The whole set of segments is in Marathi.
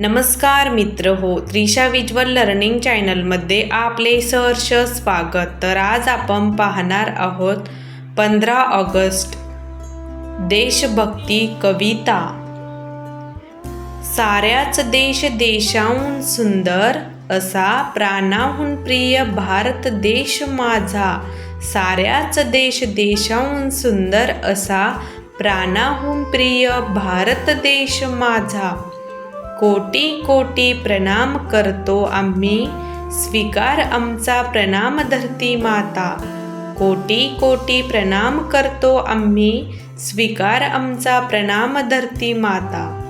नमस्कार मित्र हो त्रिशा विज्वल लर्निंग चॅनलमध्ये आपले सहर्ष स्वागत. तर आज आपण पाहणार आहोत पंधरा ऑगस्ट. देशभक्ती कविता. साऱ्याच देश देशाहून सुंदर असा प्राणाहून प्रिय भारत देश माझा. साऱ्याच देश देशाहून सुंदर असा प्राणाहून प्रिय भारत देश माझा. कोटी कोटी प्रणाम करतो आम्ही. स्वीकार आमचा प्रणाम धरती माता. कोटी कोटी प्रणाम करतो आम्ही. स्वीकार आमचा प्रणाम धरती माता.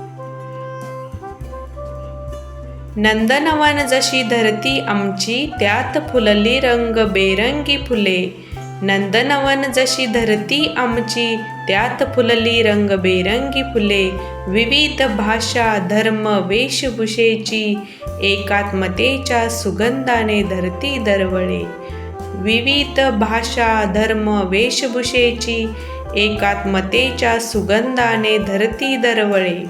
नंदनवन जशी धरती आमची त्यात फुलली रंग बेरंगी फुले. नंदनवन जशी धरती आमची त्यात फुलली रंग बेरंगी फुले. विविध भाषा धर्म वेशभूषेची एकात्मतेच्या सुगंधाने धरती दरवळे. विविध भाषा धर्म वेशभूषेची एकात्मतेच्या सुगंधाने धरती दरवळे.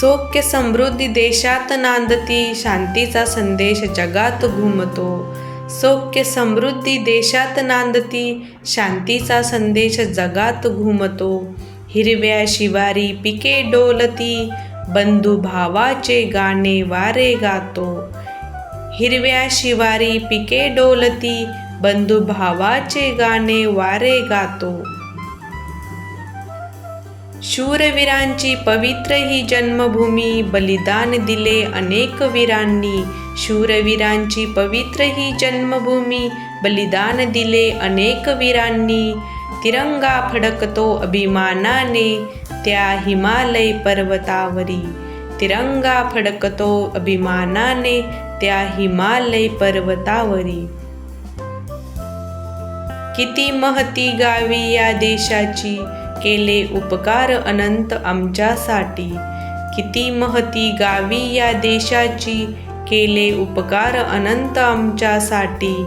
सौख्य समृद्धी देशात नांदती शांतीचा संदेश जगात घुमतो. सौख्य समृद्धी देशात नांदती शांतीचा संदेश जगात घुमतो. हिरव्या शिवारी पिके डोलती बंधुभावाचे गाणे वारे गातो. हिरव्या शिवारी पिके डोलती बंधुभावाचे गाणे वारे गातो. शूरवीरांची पवित्र ही जन्मभूमी बलिदान दिले अनेक वीरांनी. शूरवीरांची पवित्र ही जन्मभूमी बलिदान दिले अनेक वीरांनी. तिरंगा फडकतो अभिमानाने त्या हिमालय पर्वतावरी. तिरंगा फडकतो अभिमानाने त्या हिमालय पर्वतावरी. किती महती गावी या देशाची केले उपकार अनंत आमच्यासाठी. किती महती गावी या देशाची केले उपकार अनंत आमच्यासाठी.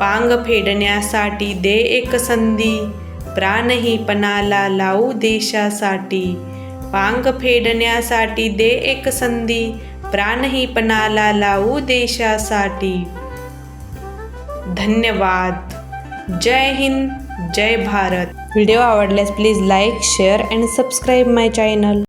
पांग फेडण्यासाठी दे एक संधी. प्राणही पणाला लावू देशासाठी. पांग फेडण्यासाठी दे एक संधी. प्राणही पणाला लावू देशासाठी. धन्यवाद. जय हिंद जय भारत. व्हिडिओ आवडल्यास please like share and subscribe my channel.